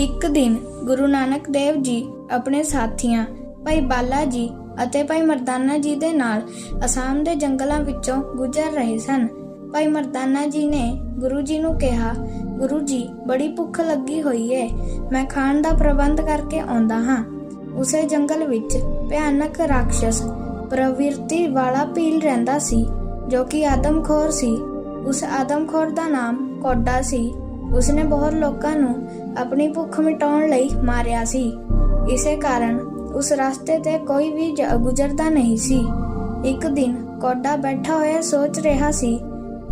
ਇੱਕ ਦਿਨ ਗੁਰੂ ਨਾਨਕ ਦੇਵ ਜੀ ਆਪਣੇ ਸਾਥੀਆਂ, ਭਾਈ ਬਾਲਾ ਜੀ ਅਤੇ ਭਾਈ ਮਰਦਾਨਾ ਜੀ ਦੇ ਨਾਲ ਅਸਾਮ ਦੇ ਜੰਗਲਾਂ ਵਿੱਚੋਂ ਗੁਜ਼ਰ ਰਹੇ ਸਨ। ਭਾਈ ਮਰਦਾਨਾ ਜੀ ਨੇ ਗੁਰੂ ਜੀ ਨੂੰ ਕਿਹਾ, ਗੁਰੂ ਜੀ, ਬੜੀ ਭੁੱਖ ਲੱਗੀ ਹੋਈ ਹੈ ਮੈਂ ਖਾਣ ਦਾ ਪ੍ਰਬੰਧ ਕਰਕੇ ਆਉਂਦਾ ਹਾਂ। ਉਸੇ ਜੰਗਲ ਵਿੱਚ ਭਿਆਨਕ ਰਾਖਸ਼ ਪ੍ਰਵਿਰਤੀ ਵਾਲਾ ਪੀਲ ਰਹਿੰਦਾ ਸੀ, ਜੋ ਕਿ ਆਦਮਖੋਰ ਸੀ। ਉਸ ਆਦਮਖੋਰ ਦਾ ਨਾਮ ਕੋਡਾ ਸੀ। ਉਸਨੇ ਬਹੁਤ ਲੋਕਾਂ ਨੂੰ ਆਪਣੀ ਭੁੱਖ ਮਿਟਾਉਣ ਲਈ ਮਾਰਿਆ ਸੀ। ਇਸੇ ਕਾਰਨ ਉਸ ਰਸਤੇ ਤੇ ਕੋਈ ਵੀ ਗੁਜ਼ਰਦਾ ਨਹੀਂ ਸੀ। ਇੱਕ ਦਿਨ ਕੋਡਾ ਬੈਠਾ ਹੋਇਆ ਸੋਚ ਰਿਹਾ ਸੀ,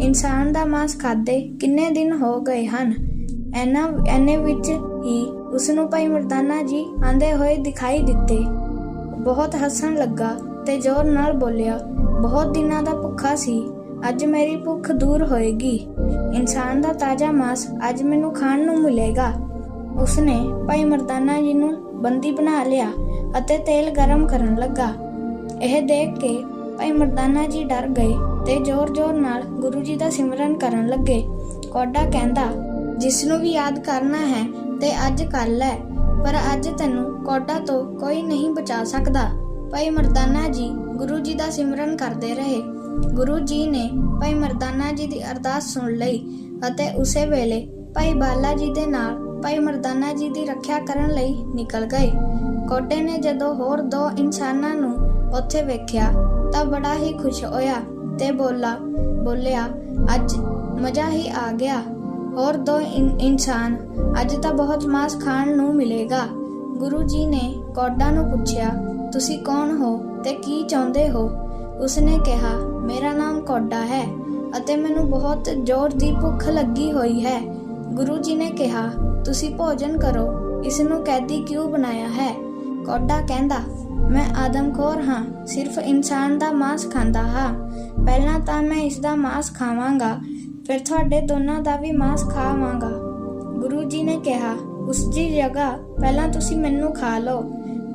ਇਨਸਾਨ ਦਾ ਮਾਸ ਖਾਦੇ ਕਿੰਨੇ ਦਿਨ ਹੋ ਗਏ ਹਨ। ਐਨਾ, ਐਨੇ ਵਿੱਚ ਹੀ ਉਸ ਨੂੰ ਭਾਈ ਮਰਦਾਨਾ ਜੀ ਆਂਦੇ ਹੋਏ ਦਿਖਾਈ ਦਿੱਤੇ। ਬਹੁਤ ਹੱਸਣ ਲੱਗਾ ਤੇ ਜ਼ੋਰ ਨਾਲ ਬੋਲਿਆ, ਬਹੁਤ ਦਿਨਾਂ ਦਾ ਭੁੱਖਾ ਸੀ, ਅੱਜ ਮੇਰੀ ਭੁੱਖ ਦੂਰ ਹੋਏਗੀ। ਇਨਸਾਨ ਦਾ ਤਾਜ਼ਾ ਮਾਸ ਅੱਜ ਮੈਨੂੰ ਖਾਣ ਨੂੰ ਮਿਲੇਗਾ। ਉਸਨੇ ਭਾਈ ਮਰਦਾਨਾ ਜੀ ਨੂੰ ਬੰਦੀ ਬਣਾ ਲਿਆ ਅਤੇ ਤੇਲ ਗਰਮ ਕਰਨ ਲੱਗਾ। ਇਹ ਦੇਖ ਕੇ ਭਾਈ ਮਰਦਾਨਾ ਜੀ ਡਰ ਗਏ ਤੇ ਜ਼ੋਰ-ਜ਼ੋਰ ਨਾਲ ਗੁਰੂ ਜੀ ਦਾ ਸਿਮਰਨ ਕਰਨ ਲੱਗੇ। ਕੋਡਾ ਕਹਿੰਦਾ ਜਿਸ ਨੂੰ ਵੀ ਯਾਦ ਕਰਨਾ ਹੈ ਤੇ ਅੱਜ ਕਰ ਲੈ, ਪਰ ਅੱਜ ਤੈਨੂੰ ਕੋਡਾ ਤੋਂ ਕੋਈ ਨਹੀਂ ਬਚਾ ਸਕਦਾ। ਭਾਈ ਮਰਦਾਨਾ ਜੀ ਗੁਰੂ ਜੀ ਦਾ ਸਿਮਰਨ ਕਰਦੇ ਰਹੇ। ਗੁਰੂ ਜੀ ਨੇ ਭਾਈ ਮਰਦਾਨਾ ਜੀ ਦੀ ਅਰਦਾਸ ਸੁਣ ਲਈ ਅਤੇ ਉਸੇ ਵੇਲੇ ਭਾਈ ਬਾਲਾ ਜੀ ਦੇ ਨਾਲ ਭਾਈ ਮਰਦਾਨਾ ਜੀ ਦੀ ਰੱਖਿਆ ਕਰਨ ਲਈ ਨਿਕਲ ਗਏ। ਕੋਟੇ ਨੇ ਜਦੋਂ ਹੋਰ ਦੋ ਇਨਸਾਨਾਂ ਨੂੰ ਉੱਥੇ ਵੇਖਿਆ ਤਾਂ ਬੜਾ ਹੀ ਖੁਸ਼ ਹੋਇਆ ਤੇ ਬੋਲਾ, ਬੋਲਿਆ, ਅੱਜ ਮਜ਼ਾ ਹੀ ਆ ਗਿਆ। ਹੋਰ ਦੋ ਇਨ- ਇਨਸਾਨ, ਅੱਜ ਤਾਂ ਬਹੁਤ ਮਾਸ ਖਾਣ ਨੂੰ ਮਿਲੇਗਾ। ਗੁਰੂ ਜੀ ਨੇ ਕੋਡਾ ਨੂੰ ਪੁੱਛਿਆ, ਤੁਸੀਂ ਕੌਣ ਹੋ ਤੇ ਕੀ ਚਾਹੁੰਦੇ ਹੋ? ਉਸਨੇ ਕਿਹਾ, ਮੇਰਾ ਨਾਮ ਕੋਡਾ ਹੈ ਅਤੇ ਮੈਨੂੰ ਬਹੁਤ ਜ਼ੋਰ ਦੀ ਭੁੱਖ ਲੱਗੀ ਹੋਈ ਹੈ। ਗੁਰੂ ਜੀ ਨੇ ਕਿਹਾ, ਤੁਸੀਂ ਭੋਜਨ ਕਰੋ ਇਸ ਨੂੰ ਕੈਦੀ ਕਿਉਂ ਬਣਾਇਆ ਹੈ? ਕੋਡਾ ਕਹਿੰਦਾ, ਮੈਂ ਆਦਮਖੋਰ ਹਾਂ, ਸਿਰਫ ਇਨਸਾਨ ਦਾ ਮਾਸ ਖਾਂਦਾ ਹਾਂ। ਪਹਿਲਾਂ ਤਾਂ ਮੈਂ ਇਸ ਦਾ ਮਾਸ ਖਾਵਾਂਗਾ, ਫਿਰ ਤੁਹਾਡੇ ਦੋਨਾਂ ਦਾ ਵੀ ਮਾਸ ਖਾਵਾਂਗਾ। ਗੁਰੂ ਜੀ ਨੇ ਕਿਹਾ, ਉਸ ਦੀ ਜਗ੍ਹਾ ਪਹਿਲਾਂ ਤੁਸੀਂ ਮੈਨੂੰ ਖਾ ਲਓ।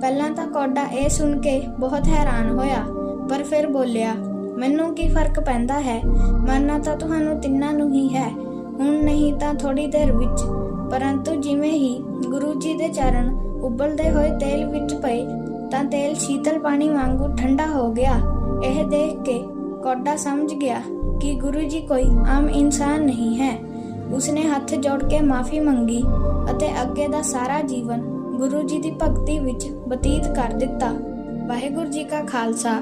ਪਹਿਲਾਂ ਤਾਂ ਕੋਡਾ ਇਹ ਸੁਣ ਕੇ ਬਹੁਤ ਹੈਰਾਨ ਹੋਇਆ। ਪਰ ਫਿਰ ਬੋਲਿਆ, ਮੈਨੂੰ ਕੀ ਫ਼ਰਕ ਪੈਂਦਾ ਹੈ? ਮਰਨਾ ਤਾਂ ਤੁਹਾਨੂੰ ਤਿੰਨਾਂ ਨੂੰ ਹੀ ਹੈ। ਹੁਣ ਨਹੀਂ ਤਾਂ ਥੋੜੀ ਦੇਰ ਵਿੱਚ। ਪਰੰਤੂ ਜਿਵੇਂ ਹੀ ਗੁਰੂ ਜੀ ਦੇ ਚਰਨ ਉਬਲਦੇ ਹੋਏ ਤੇਲ ਵਿੱਚ ਪਏ, ਤਾਂ ਤੇਲ ਸ਼ੀਤਲ ਪਾਣੀ ਵਾਂਗੂ ਠੰਡਾ ਹੋ ਗਿਆ। ਇਹ ਦੇਖ ਕੇ ਕੋਡਾ ਸਮਝ ਗਿਆ ਕਿ ਗੁਰੂ ਜੀ ਕੋਈ ਆਮ ਇਨਸਾਨ ਨਹੀਂ ਹੈ। ਉਸਨੇ ਹੱਥ ਜੋੜ ਕੇ ਮਾਫੀ ਮੰਗੀ ਅਤੇ ਅੱਗੇ ਦਾ ਸਾਰਾ ਜੀਵਨ ਗੁਰੂ ਜੀ ਦੀ ਭਗਤੀ ਵਿੱਚ ਬਤੀਤ ਕਰ ਦਿੱਤਾ। ਵਾਹਿਗੁਰੂ ਜੀ ਕਾ ਖਾਲਸਾ।